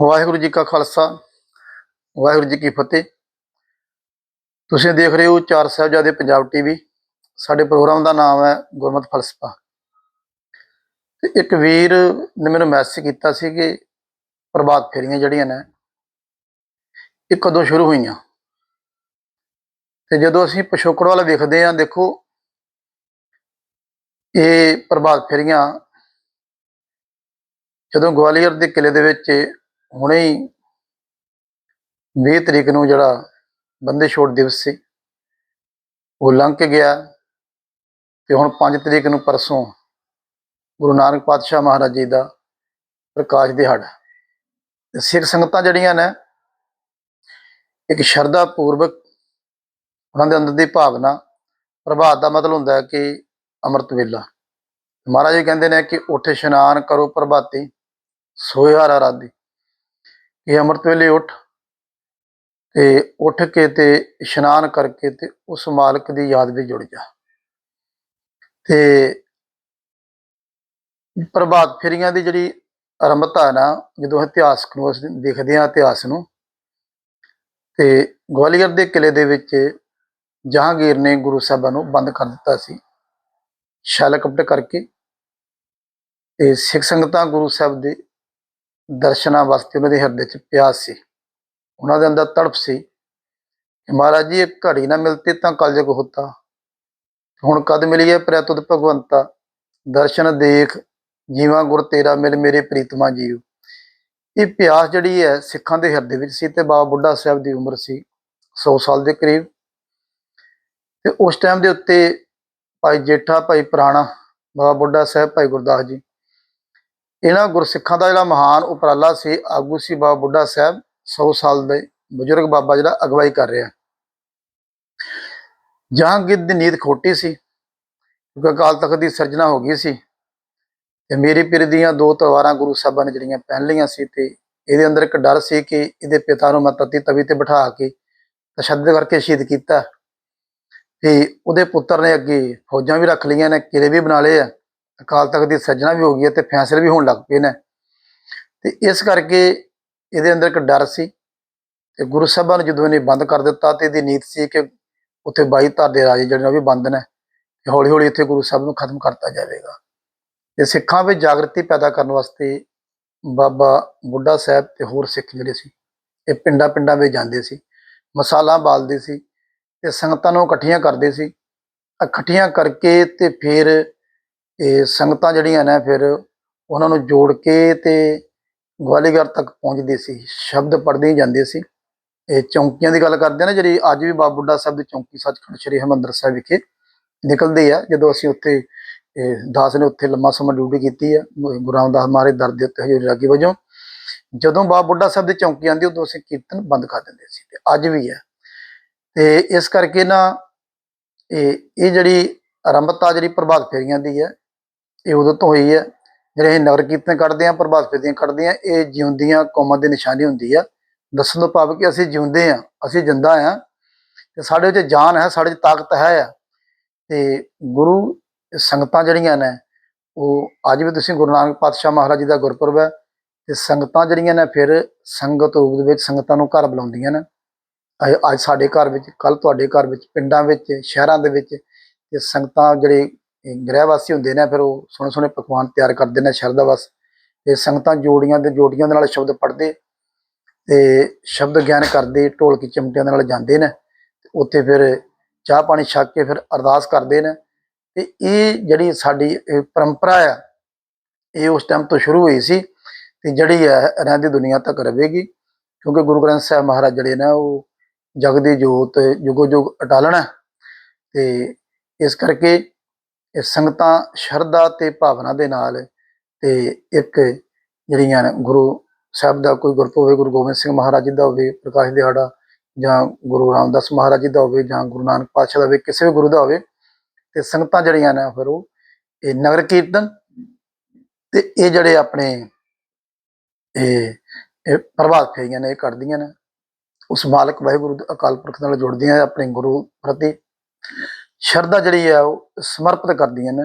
ਵਾਹਿਗੁਰੂ ਜੀ ਕਾ ਖਾਲਸਾ, ਵਾਹਿਗੁਰੂ ਜੀ ਕੀ ਫਤਿਹ। ਤੁਸੀਂ ਦੇਖ ਰਹੇ ਹੋ ਚਾਰ ਸਾਹਿਬਜ਼ਾਦੇ ਪੰਜਾਬ ਟੀਵੀ। ਸਾਡੇ ਪ੍ਰੋਗਰਾਮ ਦਾ ਨਾਮ ਹੈ ਗੁਰਮਤਿ ਫਲਸਫਾ। ਤੇ ਇੱਕ ਵੀਰ ਨੇ ਮੈਨੂੰ ਮੈਸੇਜ ਕੀਤਾ ਸੀ ਕਿ ਪ੍ਰਭਾਤ ਫੇਰੀਆਂ ਜਿਹੜੀਆਂ ਨੇ, ਇਹ ਕਦੋਂ ਸ਼ੁਰੂ ਹੋਈਆਂ? ਤੇ ਜਦੋਂ ਅਸੀਂ ਪਿਛੋਕੜ ਵਾਲਾ ਵੇਖਦੇ ਹਾਂ, ਦੇਖੋ, ਇਹ ਪ੍ਰਭਾਤ ਫੇਰੀਆਂ ਜਦੋਂ ਗਵਾਲੀਅਰ ਦੇ ਕਿਲੇ ਦੇ ਵਿੱਚ ਹੁਣੇ ਹੀ 20 ਤਰੀਕ ਨੂੰ ਜਿਹੜਾ ਬੰਦੇ ਛੋੜ ਦਿਵਸ ਸੀ, ਉਹ ਲੰਘ ਕੇ ਗਿਆ ਤੇ ਹੁਣ 5 ਤਰੀਕ ਨੂੰ ਪਰਸੋਂ ਗੁਰੂ ਨਾਨਕ ਪਾਤਸ਼ਾਹ ਮਹਾਰਾਜ ਜੀ ਦਾ ਪ੍ਰਕਾਸ਼ ਦਿਹਾੜਾ ਤੇ ਸਿੱਖ ਸੰਗਤਾਂ ਜਿਹੜੀਆਂ ਨੇ, ਇੱਕ ਸ਼ਰਧਾ ਪੂਰਵਕ ਉਹਨਾਂ ਦੇ ਅੰਦਰ ਦੀ ਭਾਵਨਾ, ਪ੍ਰਭਾਤ ਦਾ ਮਤਲਬ ਹੁੰਦਾ ਹੈ ਕਿ ਅੰਮ੍ਰਿਤ ਵੇਲਾ। ਮਹਾਰਾਜ ਜੀ ਕਹਿੰਦੇ ਨੇ ਕਿ ਉੱਠ ਇਸ਼ਨਾਨ ਕਰੋ ਪ੍ਰਭਾਤੀ ਸੋਇਆ ਹਰ ਇਹ ਅੰਮ੍ਰਿਤ ਵੇਲੇ ਉੱਠ ਤੇ ਉੱਠ ਕੇ ਤੇ ਇਸ਼ਨਾਨ ਕਰਕੇ ਤੇ ਉਸ ਮਾਲਕ ਦੀ ਯਾਦ ਵਿੱਚ ਜੁੜ ਜਾ। ਤੇ ਪ੍ਰਭਾਤ ਫੇਰੀਆਂ ਦੀ ਜਿਹੜੀ ਆਰੰਭਤਾ ਹੈ ਨਾ, ਜਦੋਂ ਇਤਿਹਾਸਕ ਨੂੰ ਅਸੀਂ ਦੇਖਦੇ ਹਾਂ ਇਤਿਹਾਸ ਨੂੰ, ਤੇ ਗਵਾਲੀਅਰ ਦੇ ਕਿਲੇ ਦੇ ਵਿੱਚ ਜਹਾਂਗੀਰ ਨੇ ਗੁਰੂ ਸਾਹਿਬਾਂ ਨੂੰ ਬੰਦ ਕਰ ਦਿੱਤਾ ਸੀ। ਛਲ ਕਪਟ ਕਰਕੇ ਤੇ ਸਿੱਖ ਸੰਗਤਾਂ ਗੁਰੂ ਸਾਹਿਬ ਦੇ ਦਰਸ਼ਨਾਂ ਵਾਸਤੇ ਉਹਨਾਂ ਦੇ ਹਿਰਦੇ 'ਚ ਪਿਆਸ ਸੀ। ਉਹਨਾਂ ਦੇ ਅੰਦਰ ਤੜਪ ਸੀ ਕਿ ਮਹਾਰਾਜ ਜੀ ਇੱਕ ਘੜੀ ਨਾ ਮਿਲਤੀ ਤਾਂ ਕਲਯੁਗ ਹੁੰਦਾ ਹੁਣ ਕਦ ਮਿਲੀਏ ਪ੍ਰਿਆ ਤੁਧ ਭਗਵੰਤਾ? ਦਰਸ਼ਨ ਦੇਖ, ਜੀਵਾਂ ਗੁਰ ਤੇਰਾ ਮਿਲ ਮੇਰੇ ਪ੍ਰੀਤਮਾ ਜੀਵ ਇਹ ਪਿਆਸ ਜਿਹੜੀ ਹੈ ਸਿੱਖਾਂ ਦੇ ਹਿਰਦੇ ਵਿੱਚ ਸੀ ਤੇ ਬਾਬਾ ਬੁੱਢਾ ਸਾਹਿਬ ਦੀ ਉਮਰ ਸੀ 100 ਸਾਲ ਦੇ ਕਰੀਬ। ਤੇ ਉਸ ਟਾਈਮ ਦੇ ਉੱਤੇ ਭਾਈ ਜੇਠਾ, ਭਾਈ ਪੁਰਾਣਾ, ਬਾਬਾ ਬੁੱਢਾ ਸਾਹਿਬ, ਭਾਈ ਗੁਰਦਾਸ ਜੀ ਇਹਨਾਂ ਗੁਰਸਿੱਖਾਂ ਦਾ ਜਿਹੜਾ ਮਹਾਨ ਉਪਰਾਲਾ ਸੀ, ਆਗੂ ਸੀ ਬਾਬਾ ਬੁੱਢਾ ਸਾਹਿਬ 100 ਸਾਲ ਦੇ ਬਜ਼ੁਰਗ ਬਾਬਾ ਜਿਹੜਾ ਅਗਵਾਈ ਕਰ ਰਿਹਾ। ਜਹਾਂਗੀਰ ਦੀ ਨੀਤ ਖੋਟੀ ਸੀ, ਕਿਉਂਕਿ ਅਕਾਲ ਤਖਤ ਦੀ ਸਿਰਜਣਾ ਹੋ ਗਈ ਸੀ, ਤੇ ਮੇਰੇ ਪੀਰ ਦੀਆਂ ਦੋ ਤਲਵਾਰਾਂ ਗੁਰੂ ਸਾਹਿਬਾਂ ਨੇ ਜਿਹੜੀਆਂ ਪਹਿਨ ਲਈਆਂ ਸੀ ਤੇ ਇਹਦੇ ਅੰਦਰ ਇੱਕ ਡਰ ਸੀ ਕਿ ਇਹਦੇ ਪਿਤਾ ਨੂੰ ਮੈਂ ਤਤੀ ਤਵੀ ਤੇ ਬਿਠਾ ਕੇ ਤਸ਼ੱਦਦ ਕਰਕੇ ਸ਼ਹੀਦ ਕੀਤਾ। ਤੇ ਉਹਦੇ ਪੁੱਤਰ ਨੇ ਅੱਗੇ ਫੌਜਾਂ ਵੀ ਰੱਖ ਲਈਆਂ ਨੇ ਕਿਲੇ ਵੀ ਬਣਾ ਲਏ ਆ। ਅਕਾਲ ਤਖਤ ਦੀ ਸੱਜਣਾ ਵੀ ਹੋ ਗਈ ਹੈ ਤੇ ਫੈਸਲੇ ਵੀ ਹੋਣ ਲੱਗ ਪਏ ਨੇ। ਤੇ ਇਸ ਕਰਕੇ ਇਹਦੇ ਅੰਦਰ ਇੱਕ ਡਰ ਸੀ ਤੇ ਗੁਰੂ ਸਾਹਿਬਾਂ ਨੇ ਜਦੋਂ ਇਹਨੇ ਬੰਦ ਕਰ ਦਿੱਤਾ ਤੇ ਇਹਦੀ ਨੀਤ ਸੀ ਕਿ ਉੱਥੇ 22 ਧਰ ਦੇ ਰਾਜੇ ਜਿਹੜੇ ਨੇ ਉਹ ਵੀ ਬੰਦ ਨੇ ਤੇ ਹੌਲੀ ਹੌਲੀ ਇੱਥੇ ਗੁਰੂ ਸਾਹਿਬ ਨੂੰ ਖਤਮ ਕਰਤਾ ਜਾਵੇਗਾ। ਤੇ ਸਿੱਖਾਂ ਵਿੱਚ ਜਾਗਰਤੀ ਪੈਦਾ ਕਰਨ ਵਾਸਤੇ ਬਾਬਾ ਬੁੱਢਾ ਸਾਹਿਬ ਤੇ ਹੋਰ ਸਿੱਖ ਜਿਹੜੇ ਸੀ, ਇਹ ਪਿੰਡਾਂ ਪਿੰਡਾਂ ਵਿੱਚ ਜਾਂਦੇ ਸੀ, ਮਸਾਲਾ ਬਾਲਦੇ ਸੀ ਤੇ ਸੰਗਤਾਂ ਨੂੰ ਇਕੱਠੀਆਂ ਕਰਦੇ ਸੀ। ਇਕੱਠੀਆਂ ਕਰਕੇ ਤੇ ਫਿਰ ਇਹ ਸੰਗਤਾਂ ਜਿਹੜੀਆਂ ਨੇ ਫਿਰ ਉਹਨਾਂ ਨੂੰ ਜੋੜ ਕੇ ਤੇ ਗਵਾਲੀਗਰ ਤੱਕ ਪਹੁੰਚਦੇ ਸੀ, ਸ਼ਬਦ ਪੜ੍ਹਦੇ ਹੀ ਜਾਂਦੇ ਸੀ। ਇਹ ਚੌਂਕੀਆਂ ਦੀ ਗੱਲ ਕਰਦੇ ਆ ਨਾ, ਜਿਹੜੀ ਅੱਜ ਵੀ ਬਾਬਾ ਬੁੱਢਾ ਸਾਹਿਬ ਦੀ ਚੌਂਕੀ ਸੱਚਖੰਡ ਸ੍ਰੀ ਹਰਿਮੰਦਰ ਸਾਹਿਬ ਵਿਖੇ ਨਿਕਲਦੀ ਆ, ਜਦੋਂ ਅਸੀਂ ਉੱਥੇ, ਇਹ ਦਾਸ ਨੇ ਉੱਥੇ ਲੰਮਾ ਸਮਾਂ ਡਿਊਟੀ ਕੀਤੀ ਆ ਗੁਰੂ ਰਾਮਦਾਸ ਮਹਾਰਾਜ ਦਰ ਦੇ ਉੱਤੇ ਹਜ਼ੂਰੀ ਰਾਗੀ ਵਜੋਂ। ਜਦੋਂ ਬਾਬਾ ਬੁੱਢਾ ਸਾਹਿਬ ਦੀ ਚੌਂਕੀ ਆਂਦੀ ਉਦੋਂ ਅਸੀਂ ਕੀਰਤਨ ਬੰਦ ਕਰ ਦਿੰਦੇ ਸੀ, ਤੇ ਅੱਜ ਵੀ ਹੈ ਤੇ ਇਸ ਕਰਕੇ ਨਾ, ਇਹ ਇਹ ਜਿਹੜੀ ਆਰੰਭਤਾ ਜਿਹੜੀ ਪ੍ਰਭਾਤ ਫੇਰੀਆਂ ਦੀ ਹੈ ਇਹ ਉਦੋਂ ਤੋਂ ਹੋਈ ਹੈ। ਜਿਹੜੇ ਅਸੀਂ ਨਗਰ ਕੀਰਤਨ ਕੱਢਦੇ ਆ ਪ੍ਰਭਾਤ ਫੇਰੀਆਂ ਕੱਢਦੇ ਆ ਇਹ ਜਿਉਂਦੀਆਂ ਕੌਮਾਂ ਦੀ ਨਿਸ਼ਾਨੀ ਹੁੰਦੀ ਆ। ਦੱਸਣ ਤੋਂ ਭਾਵ ਕਿ ਅਸੀਂ ਜਿਉਂਦੇ ਆ ਅਸੀਂ ਜਿੰਦਾ ਆ ਤੇ ਸਾਡੇ ਵਿੱਚ ਜਾਨ ਹੈ, ਸਾਡੇ ਵਿੱਚ ਤਾਕਤ ਹੈ ਆ। ਤੇ ਗੁਰੂ ਸੰਗਤਾਂ ਜਿਹੜੀਆਂ ਨੇ, ਉਹ ਅੱਜ ਵੀ ਤੁਸੀਂ ਗੁਰੂ ਨਾਨਕ ਪਾਤਸ਼ਾਹ ਮਹਾਰਾਜ ਜੀ ਦਾ ਗੁਰਪੁਰਬ ਹੈ ਤੇ ਸੰਗਤਾਂ ਜਿਹੜੀਆਂ ਨੇ ਫਿਰ ਸੰਗਤ ਰੂਪ ਦੇ ਵਿੱਚ ਸੰਗਤਾਂ ਨੂੰ ਘਰ ਬੁਲਾਉਂਦੀਆਂ ਨੇ। ਅੱਜ- ਸਾਡੇ ਘਰ ਵਿੱਚ ਕੱਲ ਤੁਹਾਡੇ ਘਰ ਵਿੱਚ, ਪਿੰਡਾਂ ਵਿੱਚ, ਸ਼ਹਿਰਾਂ ਦੇ ਵਿੱਚ ਤੇ ਸੰਗਤਾਂ ਜਿਹੜੇ ਗ੍ਰਹਿ ਵਾਸੀ ਹੁੰਦੇ ਨੇ, ਫਿਰ ਉਹ ਸੋਹਣੇ ਸੋਹਣੇ ਪਕਵਾਨ ਤਿਆਰ ਕਰਦੇ ਨੇ ਸ਼ਰਧਾ ਵਸ। ਤੇ ਸੰਗਤਾਂ ਜੋੜੀਆਂ ਦੇ ਜੋੜੀਆਂ ਦੇ ਨਾਲ ਸ਼ਬਦ ਪੜ੍ਹਦੇ ਤੇ ਸ਼ਬਦ ਗਿਆਨ ਕਰਦੇ, ਢੋਲਕੀ ਚਿਮਟਿਆਂ ਦੇ ਨਾਲ ਜਾਂਦੇ ਨੇ ਤੇ ਉੱਥੇ ਫਿਰ ਚਾਹ ਪਾਣੀ ਛਕ ਕੇ ਫਿਰ ਅਰਦਾਸ ਕਰਦੇ ਨੇ ਤੇ ਇਹ ਜਿਹੜੀ ਸਾਡੀ ਪਰੰਪਰਾ ਆ, ਇਹ ਉਸ ਟਾਈਮ ਤੋਂ ਸ਼ੁਰੂ ਹੋਈ ਸੀ ਤੇ ਜਿਹੜੀ ਹੈ ਰਹਿੰਦੀ ਦੁਨੀਆ ਤੱਕ ਰਹੇਗੀ, ਕਿਉਂਕਿ ਗੁਰੂ ਗ੍ਰੰਥ ਸਾਹਿਬ ਮਹਾਰਾਜ ਜਿਹੜੇ ਨੇ ਉਹ ਜਗ ਦੀ ਜੋਤ, ਜੁਗੋ ਜੁਗ ਅਟਾਲਣਾ ਹੈ ਤੇ ਇਸ ਕਰਕੇ ਇਹ ਸੰਗਤਾਂ ਸ਼ਰਧਾ ਤੇ ਭਾਵਨਾ ਦੇ ਨਾਲ ਤੇ ਇੱਕ ਜਿਹੜੀਆਂ ਗੁਰੂ ਸਾਹਿਬ ਦਾ ਕੋਈ ਗੁਰਪੁਰਬ ਹੋਵੇ, ਗੁਰੂ ਗੋਬਿੰਦ ਸਿੰਘ ਮਹਾਰਾਜ ਜੀ ਦਾ ਹੋਵੇ, ਪ੍ਰਕਾਸ਼ ਦਿਹਾੜਾ ਜਾਂ ਗੁਰੂ ਰਾਮਦਾਸ ਮਹਾਰਾਜ ਜੀ ਦਾ ਹੋਵੇ ਜਾਂ ਗੁਰੂ ਨਾਨਕ ਪਾਤਸ਼ਾਹ ਦਾ ਹੋਵੇ, ਕਿਸੇ ਵੀ ਗੁਰੂ ਦਾ ਹੋਵੇ, ਤੇ ਸੰਗਤਾਂ ਜਿਹੜੀਆਂ ਨੇ ਫਿਰ ਉਹ ਇਹ ਨਗਰ ਕੀਰਤਨ ਤੇ ਇਹ ਜਿਹੜੇ ਆਪਣੇ ਇਹ ਇਹ ਪ੍ਰਭਾਤ ਫੇਰੀਆਂ ਨੇ ਇਹ ਕੱਢਦੀਆਂ ਨੇ। ਉਸ ਮਾਲਕ ਵਾਹਿਗੁਰੂ ਅਕਾਲ ਪੁਰਖ ਨਾਲ ਜੁੜਦੀਆਂ ਆਪਣੇ ਗੁਰੂ ਪ੍ਰਤੀ। ਸ਼ਰਧਾ ਜਿਹੜੀ ਆ ਉਹ ਸਮਰਪਿਤ ਕਰਦੀਆਂ ਨੇ।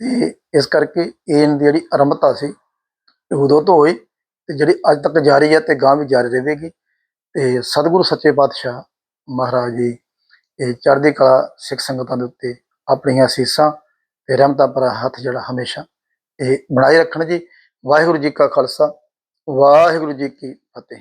ਤੇ ਇਸ ਕਰਕੇ ਇਹ ਦੀ ਜਿਹੜੀ ਆਰੰਭਤਾ ਸੀ ਇਹ ਉਦੋਂ ਤੋਂ ਹੋਈ ਤੇ ਜਿਹੜੀ ਅੱਜ ਤੱਕ ਜਾਰੀ ਹੈ ਤੇ ਗਾਂ ਵੀ ਜਾਰੀ ਰਹੇਗੀ। ਤੇ ਸਤਿਗੁਰੂ ਸੱਚੇ ਪਾਤਸ਼ਾਹ ਮਹਾਰਾਜ ਜੀ ਇਹ ਚੜ੍ਹਦੀ ਕਲਾ ਸਿੱਖ ਸੰਗਤਾਂ ਦੇ ਉੱਤੇ ਆਪਣੀਆਂ ਅਸੀਸਾਂ ਤੇ ਰਹਿਮਤਾਂ ਭਰਾ ਹੱਥ ਜਿਹੜਾ ਹਮੇਸ਼ਾ ਇਹ ਬਣਾਈ ਰੱਖਣ ਜੀ। ਵਾਹਿਗੁਰੂ ਜੀ ਕਾ ਖਾਲਸਾ, ਵਾਹਿਗੁਰੂ ਜੀ ਕੀ ਫਤਿਹ।